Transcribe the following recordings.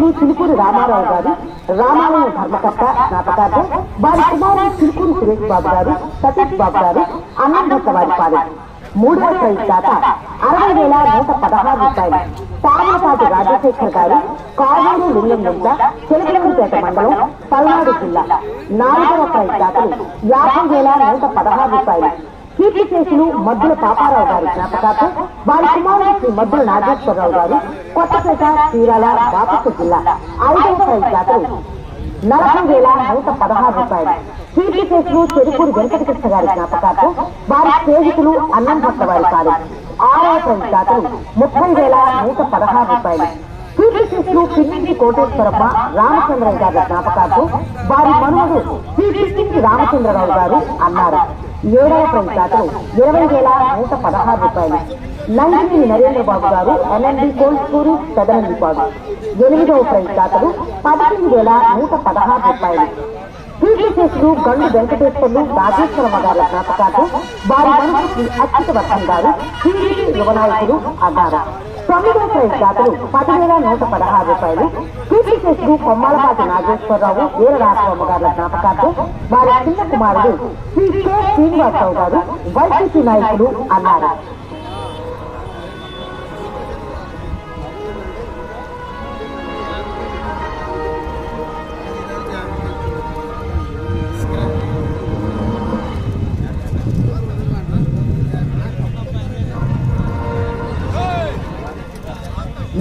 శ్రీ చిలుకూరి రామారావు గారు రామాలయ ధర్మకర్త జ్ఞాపకార్థం వారి కుమారుడు చిలుకూరి సురేష్ బాబు గారు సతీష్ బాబు గారు అన్నంభట్ట వారి పాలన మూడవ ప్రైజ్ దాత అరవై వేల నూట పదహారు రూపాయలు. తామలపాటి రాజశేఖర్ గారు కావేరు లింగం వద్ద చిలకలంపేట మండలం పల్నాడు జిల్లా. నాలుగవ ప్రైజ్ దాతలు యాభై వేల నూట పదహారు రూపాయలు. కీర్తిశేషులు చేసిన మద్దుల పాపారావు గారి జ్ఞాపకార్థం వారి కుమారుడు శ్రీ మద్దుల నాగేశ్వరరావు గారు కొత్తపేట చీరాల బాపట్ల జిల్లా ఐదవ ప్రైజ్ జాతర నలభై వేల నూట పదహారు రూపాయలు. కీర్తిశేషులు చెరుకూరు వెంకటకృష్ణ గారి జ్ఞాపకార్థం వారి స్నేహితులు అన్నం భక్త వారి కాదు ఆరవ ప్రైజ్ జాతర ముప్పై వేల నూట పదహారు రూపాయలు. కీర్తి పిన్నింటి కోటేశ్వరమ్మ రామచంద్రయ్య గారి జ్ఞాపకార్థం వారి మనుమడు శ్రీ పిన్నింటి రామచంద్రరావు గారు అన్నారు. ఏడవ ప్రైజ్ దాతలు ఇరవై వేల నూట పదహారు రూపాయలు. నందిని నరేంద్ర బాబు గారు ఎల్ఎండి ఎన్ఎన్డి కోల్స్కూరు పెదనందిపాడు ఎనిమిదవ ప్రైజ్ దాతలు పదకొండు వేల నూట పదహారు రూపాయలు. శ్రీకృష్ణుడు గండు వెంకటేశ్వర్లు రాజేశ్వరమ్మ గారి జ్ఞాపకాలు వారి మనసుకి అచ్యుత గారు టీడీపీ యువనాయకులు అన్నారు. తొమ్మిదవ ప్రైజ్ దాతలు పదివేల నూట పదహారు రూపాయలు. శ్రీకృష్ణుడు కొమ్మాలపాటి నాగేశ్వరరావు వీర రాఘవమ్మ గారి జ్ఞాపకాలు వారి చిన్న కుమారుడు శ్రీ కె. శ్రీనివాసరావు గారు వైసీపీ నాయకులు అన్నారు.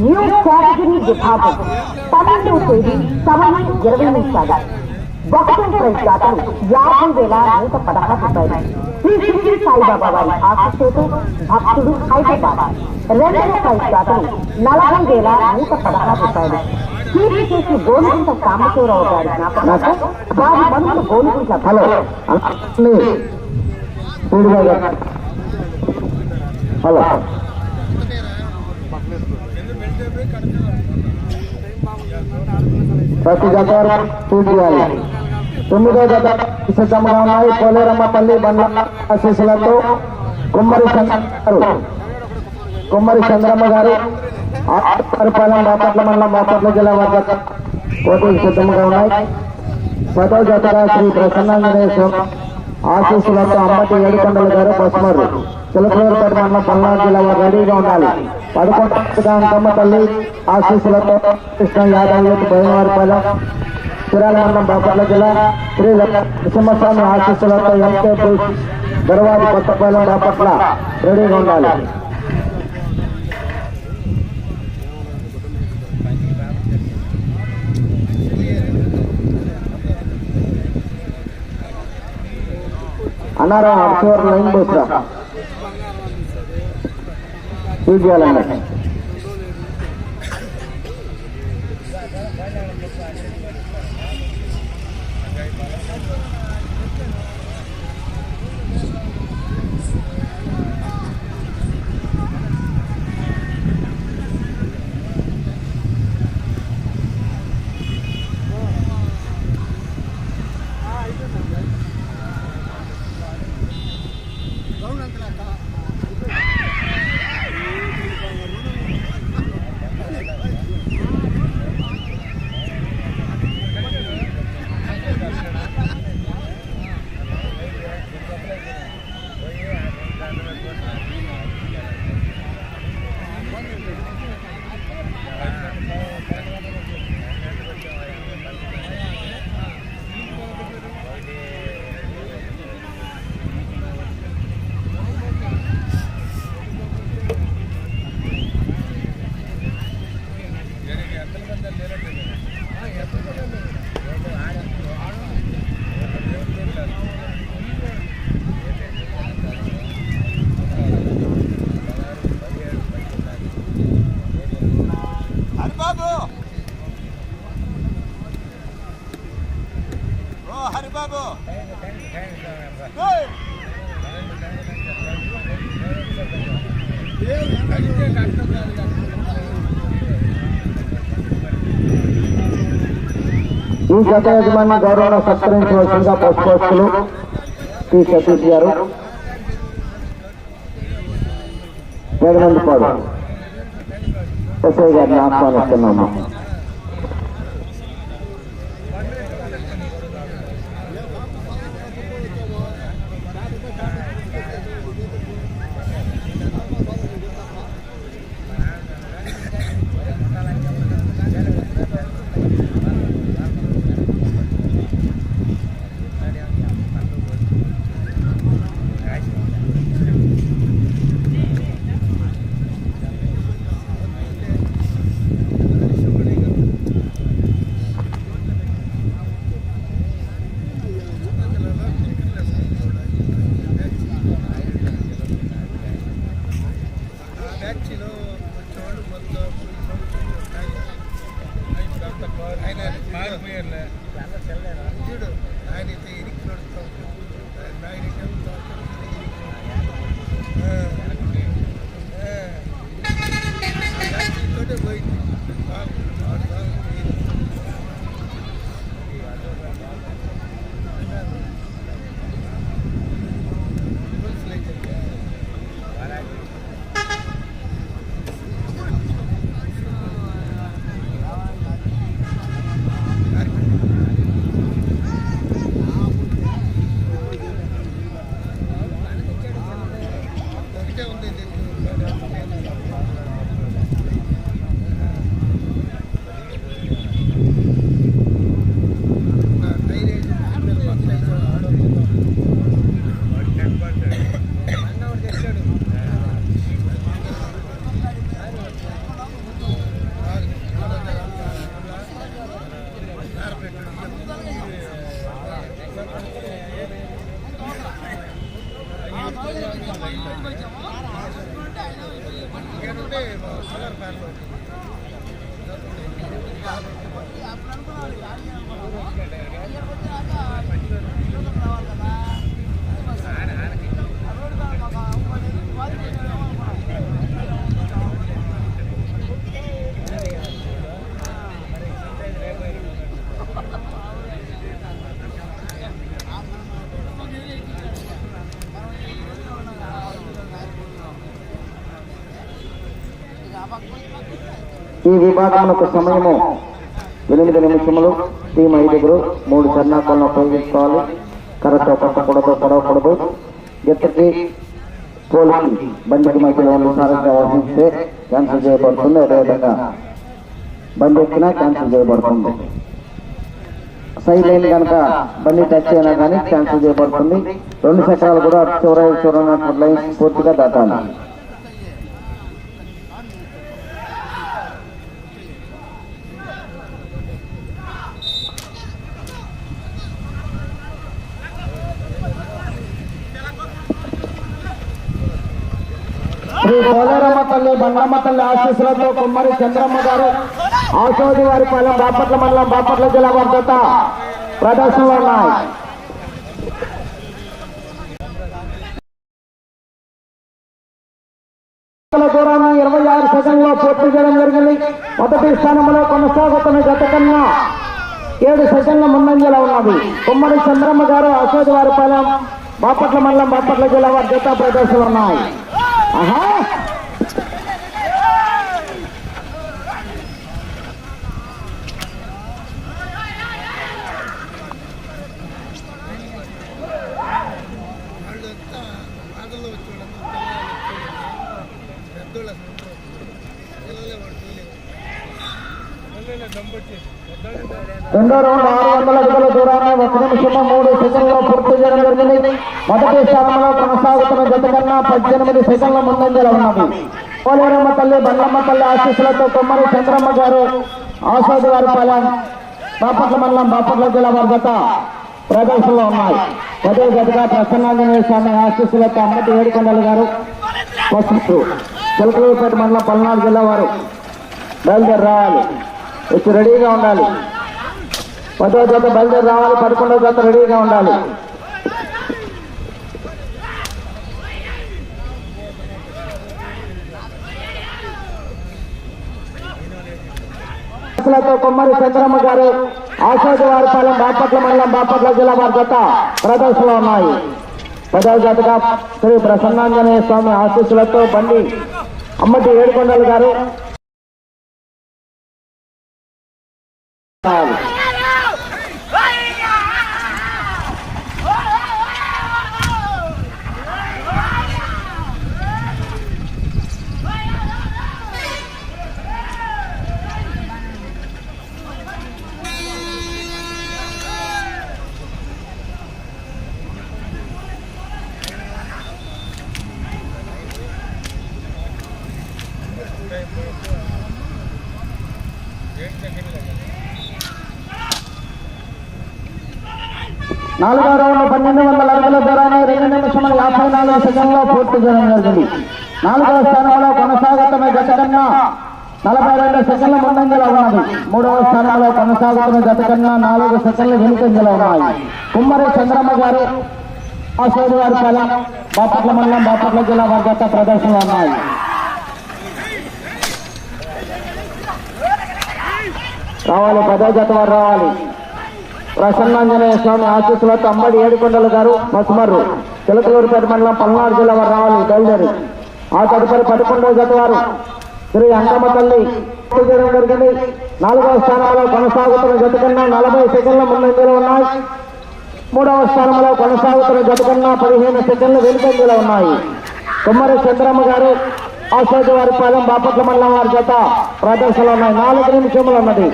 న్యూ కేటగిరీ విభాగం. పన్నెండవ తేదీ సమయం ఇరవై నిమిషాలు. ఒకటో ప్రైజ్ దాతలు యాభై వేల నూట పదహారు రూపాయలు. శ్రీ శ్రీ సాయిబాబా వారి ఆశీస్సులతో భక్తుడు హైదరాబాద్. రెండవ ప్రైజ్ దాతలు నలభై వేల నూట పదహారు రూపాయలు. కీర్తి చేసి గోలుగుంట సాంబశివరావు గారి జ్ఞాపకాలు వారి మనసు గోలుగుంట హలో. అన్ని పూడిగా గారు. హలో. ప్రతి జత పూర్తి చేయాలి. తొమ్మిదో జత సిద్ధంగా ఉన్నాయి. పోలేరమ్మపల్లి బండ్ల ఆశీస్సులతో కుమ్మరి చంద్ర గారు కుమ్మరి చంద్రమ్మ గారు పరిపాలన బాపట్ల మండలం బాపట్ల జిల్లా వద్ద పోటీలు సిద్ధంగా ఉన్నాయి. పదో జతగా శ్రీ ప్రసన్నాంజనేయ స్వామి ఆశీస్సులతో అమ్మటి ఏడుకొండల గారు బస్మరు చిలకలూరుపేట మండలం పల్నాడు జిల్లా వారు రెడీగా ఉండాలి. పదకొండమ్మ తల్లి ఆశీస్సులతో కృష్ణ యాదవ్ భయవారి భయవారిపాలెం చిరాల మండలం బాపట్ల జిల్లా శ్రీ నరసింహస్వామి ఆశీస్సులతో ఎంకే బుల్స్ దర్వాది కొత్తపాలెం బాపట్ల రెడీగా ఉండాలి. అన్నారా లైన్ బస్రా ఫీడ్ ఈ గత యజమాని గౌరవ సత్కరించవలసిందిగా పశుపోషకులు టి సతీష్ గారు. వేదమంది పాడు ఎస్ఐ గారిని ఆహ్వానిస్తున్నాము. ఈ విభాగానికి సమయము ఎనిమిది నిమిషములు. టీం ఐదుగురు మూడు చర్నాకాలను ఉపయోగించుకోవాలి. కర్రతో పట్టకూడదు పడవకూడదు. ఎత్తకి పోలికి బండికి మధ్యలో అనుసారంగా వహిస్తే క్యాన్సిల్ చేయబడుతుంది. అదేవిధంగా బండి ఎక్కినా క్యాన్సిల్ చేయబడుతుంది. సైడ్ లైన్ కనుక బండి టచ్ అయినా కానీ క్యాన్సిల్ చేయబడుతుంది. రెండు చక్రాలు కూడా చివరి చివరి లైన్స్ పూర్తిగా దాటాలి శ్రీ పోలేరమ్మ తల్లి బండ్రమ్మ తల్లి ఆశీస్సులతో కుమ్మరి చంద్రమ్మ గారు. ఆశోది వారి పాలెం బాపట్ల మండలం బాపట్ల జిల్లా భద్రత ప్రదర్శనలో ఉన్నాయి. దూరాన్ని ఇరవై ఆరు సెకండ్లో పూర్తి చేయడం జరిగింది. మొదటి స్థానంలో కొనసాగుతున్న గత కన్నా ఏడు సెకండ్ల ముందంజలో ఉన్నది. కుమ్మడి చంద్రమ్మ గారు అశోక్ వారి పాలెం బాపట్ల మండలం బాపట్ల జిల్లా వారి జత ప్రదర్శనలు ఉన్నాయి. ఆహా! రెండో రౌండ్ ఆరు వందల అడుగుల దూరాన్ని ఒక నిమిషము మూడు సెకండ్లో పూర్తి చేయడం జరిగింది. మొదటి స్థానంలో కొనసాగుతున్న జత కన్నా పద్దెనిమిది సెకండ్ల ముందంజలో ఉన్నది. పోలేరమ్మ తల్లి బండమ్మ తల్లి ఆశీస్సులతో కొమ్మరి చంద్రమ్మ గారు ఆసాది గారి పాలెం బాపట్ల మండలం బాపట్ల జిల్లా వారి జత ప్రదర్శనలో ఉన్నాయి. అదే గదిగా ప్రసన్నాంజనేయ స్వామి ఆశీస్సులతో అమ్మటి ఏడుకొండలు గారు పసుపు చిలకలూరుపేట మండలం పల్నాడు జిల్లా వారు. బయలుదేరి రావాలి వచ్చి రెడీగా ఉండాలి. పదో జత బయలుదేరి రావాలి పదకొండో జత రెడీగా ఉండాలి. కొమ్మరి చంద్రమ్మ గారు ఆశోజ బాపట్ల మండలం బాపట్ల జిల్లా వారి జత ప్రదర్శనలో ఉన్నాయి. పదవ జతగా శ్రీ ప్రసన్నాంజనేయ స్వామి ఆశీస్సులతో బండి అమ్మటి ఏడుకొండలు గారు. నాలుగో రౌండ్ పన్నెండు వందల అడుగుల దూరాన్ని రెండు నిమిషముల యాభై నాలుగు సెకండ్లో పూర్తి చేయడం జరిగింది. నాలుగో స్థానంలో కొనసాగుతున్న జత కన్నా నలభై రెండు సెకండ్ల ముందంజలో ఉన్నది. మూడవ స్థానంలో కొనసాగుతున్న జత కన్నా నాలుగు సెకండ్లు వెనుకంజలో ఉన్నాయి. కుమ్మరి చంద్రమ్మ గారు ఆశోది వారి కళ బాపట్ల మండలం బాపట్ల జిల్లా వర్గత ప్రదర్శనలు ఉన్నాయి. రావాలి పదో జత వారు రావాలి. ప్రసన్నాంజనేయ స్వామి ఆశీస్సులతో అంబడి ఏడుకొండలు గారు మసుమర్రు చిలకలూరుపేట మండలం పల్నాడు జిల్లా వారు రావాలి బయలుదేరి. ఆ తదుపరి పదకొండవ జత వారు శ్రీ అంకమ్మ తల్లి. చేయడం జరిగింది. నాలుగవ స్థానంలో కొనసాగుతున్న జత కన్నా నలభై సెకండ్ల ముందంజలో ఉన్నాయి. మూడవ స్థానంలో కొనసాగుతున్న జత కన్నా పదిహేను సెకండ్లు వెనుకంజలో ఉన్నాయి. కుమ్మరి చంద్రమ్మ గారు ఆశోజ వారి పాలెం బాపట్ల మండలం వారి జత ప్రదర్శనలో ఉన్నాయి. నాలుగు నిమిషములు ఉన్నది.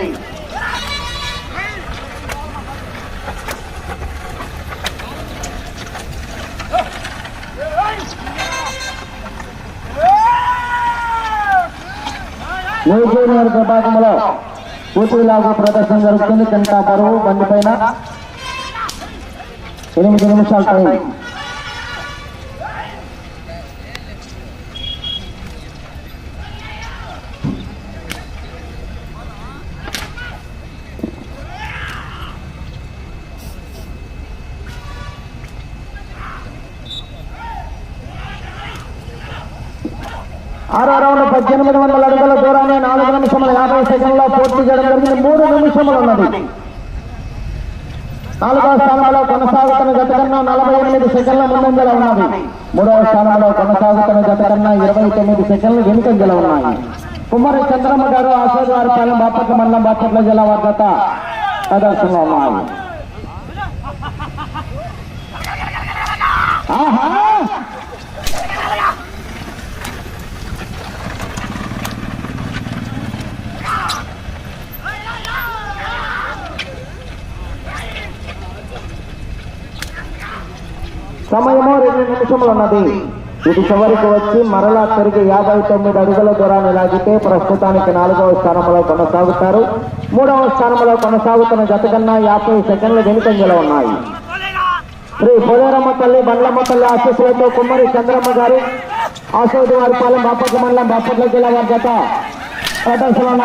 న్యూజీనియర్ విభాగంలో పూర్తిలాగా ప్రదర్శన జరుగుతుంది. కింద బరువు బండి పైన ఎనిమిది నిమిషాల టైం. ఆరో రౌండ్ పద్దెనిమిది వందల అడుగుల దూరం నాలుగు నిమిషముల యాభై సెకండ్లో పూర్తి చేయడం జరిగింది. మూడు నిమిషములు ఉన్నది. నాలుగవ స్థానంలో కొనసాగుతున్న జత కన్నా నలభై ఎనిమిది సెకండ్ల ముందంజలో ఉన్నది. మూడవ స్థానంలో కొనసాగుతున్న జత కన్నా ఇరవై తొమ్మిది సెకండ్లు వెనుకంజలో ఉన్నాయి. కుమ్మరి చంద్రమ్మ గారు ఆశోద్ వారి పాలెం బాపట్ల మండలం బాపట్ల జిల్లా వారి జత ప్రదర్శనలో ఉన్నాయి. ఆహా! సమయము రెండు నిమిషములు ఉన్నది. ఇది చివరికి వచ్చి మరలా తిరిగి యాభై తొమ్మిది అడుగుల దూరాన్ని లాగితే ప్రస్తుతానికి నాలుగవ స్థానంలో కొనసాగుతారు. మూడవ స్థానంలో కొనసాగుతున్న గత కన్నా యాభై సెకండ్లు వెనుకంజలో ఉన్నాయి. శ్రీ పోలేరమ్మ తల్లి బండ్లమ్మ తల్లి ఆశీస్సులతో కుమ్మరి చంద్రమ్మ గారు ఆశోది బాపట్ల మండలం బాపట్ల జిల్లా వారి జత. ప్రదర్శన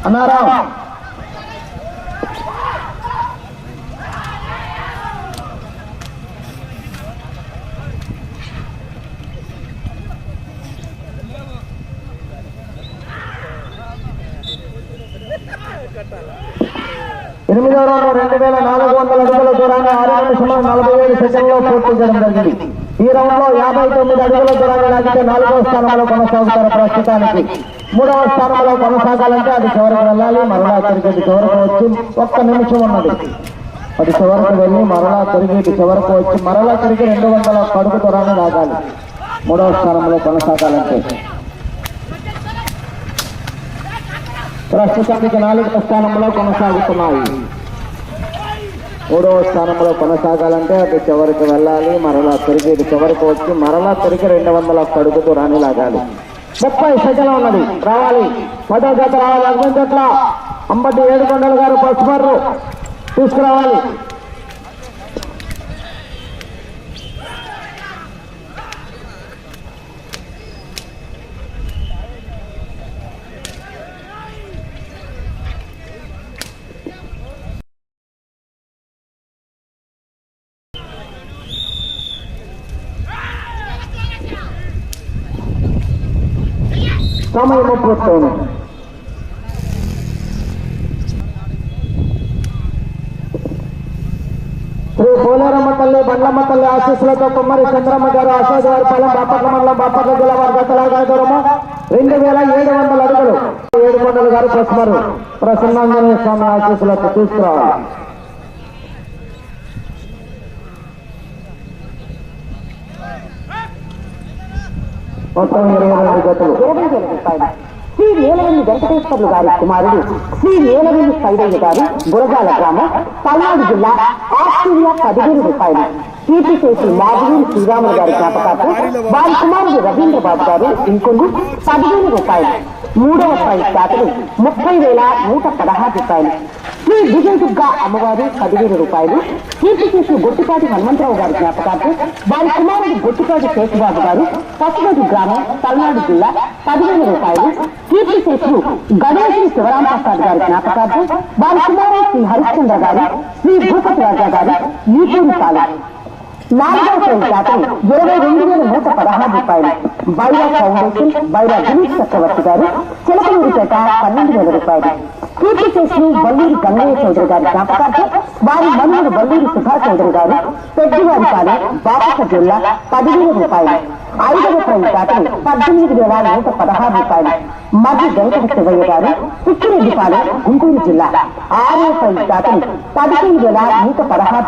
ఉన్న- హా! అన్నారా ఎనిమిదవ రౌండ్ రెండు వేల నాలుగు వందల అడుగుల దూరాన్ని ఆరు నిమిషముల నలభై ఏడు సెకండ్లో పూర్తి చేయడం జరిగింది ఈ రౌండ్లో యాభై తొమ్మిది అడుగుల దూరాన్ని లాగితే నాలుగవ స్థానంలో కొనసాగుతారు ప్రస్తుతానికి మూడవ స్థానంలో కొనసాగాలంటే అది చివరికి వెళ్ళాలి. మరలా తిరిగి చివరకు వచ్చి ఒక్క నిమిషం ఉన్నది. అది చివరకు వెళ్ళి మరలా తిరిగి చివరకు వచ్చి మరలా తిరిగి రెండు వందల కడుపు దూరాన్ని లాగాలి. మూడవ స్థానంలో కొనసాగాలంటే. ప్రస్తుతానికి నాలుగవ స్థానంలో కొనసాగుతున్నాయి. మూడవ స్థానంలో కొనసాగాలంటే అది చివరికి వెళ్ళాలి. మరలా తిరిగి ఇది చివరికి వచ్చి మరలా తిరిగి రెండు వందల కడుగు రాని లాగాలి. ముప్పై సెకండ్ ఉన్నది. రావాలి. పదో గత రావాలి. అర్థం జట్ల అంబటి ఏడుకొండలు గారు పసుమర్రు తీసుకురావాలి. సమయం పూర్తయింది శ్రీ పోలేరమ్మ తల్లి బండ్లమ్మ తల్లి ఆశీస్సులతో కుమ్మరి చంద్రమ్మ గారు అశోక్ గారి పాలెం బాపట్ల మండలం బాపట్ల జిల్లా వారి గతలాగా దూరము. రెండు వేల ఏడు వందల అడుగులు. ఏడు వందల గారు పసుమరు ప్రసన్నాంజనేయ స్వామి ఆశీస్సులతో తీసుకురావాలి. మొత్తం ఇరవై రెండు జతలు. ఇరవై జతలు రూపాయలు శ్రీ నీలవెల్లి వెంకటేశ్వర్లు గారి కుమారుడు శ్రీ నీలవెల్లి సైదయ్య గారు గురజాల గ్రామం పల్నాడు జిల్లా ఆస్ట్రేలియా పదిహేను రూపాయలు. కీర్తి చేసి శ్రీరాములు గారి జ్ఞాపకార్థం వారి కుమారుడు రవీంద్రబాబు గారు ఇంకొండు పదిహేను రూపాయలు. మూడవ స్థాయి శాతలు ముప్పై వేల నూట పదహారు రూపాయలు. శ్రీ విజయదుర్గ అమ్మవారు పదివేల రూపాయలు. కీర్తి చేసిన గొట్టిపాటి హనుమంతరావు గారి జ్ఞాపకార్థం వారి కుమారుడు గొట్టిపాటి శేషబాబు గారు పసుగోడు గ్రామం పల్నాడు జిల్లా పదివేల రూపాయలు. కీర్తి శేషులు గణేశ్వరి శివరామ ప్రసాద్ గారి జ్ఞాపకార్థం వారి కుమారుడు శ్రీ హరిశ్చంద్ర గారు శ్రీ భూపతి రాజా గారు ఈపూరి పాలెం నాలుగవ ప్రైజ్ దాతలు ఇరవై రెండు వేల నూట పదహారు రూపాయలు. బైరా ఫౌండేషన్ బైరా దిలీప్ చక్రవర్తి గారు చిలకలూరిపేట పన్నెండు వేల రూపాయలు. కీర్తి బల్లూరి గంగయ్య చౌదరి గారి జ్ఞాపకార్థం వారి మనుమడు బల్లూరి సుభాష్ చౌదరి గారు పెద్దవారిపాలెం బాపట్ల జిల్లా పదివేల రూపాయలు ఐదవ ప్రైజ్ దాతలు పద్దెనిమిది వేల నూట పదహారు రూపాయలు. మధ్య వెంకట శివయ్య గారు పుచ్చిరెడ్డిపాలెం గుంటూరు జిల్లా ఆరు ప్రైజ్ దాతలు పదిహేను వేల నూట పదహారు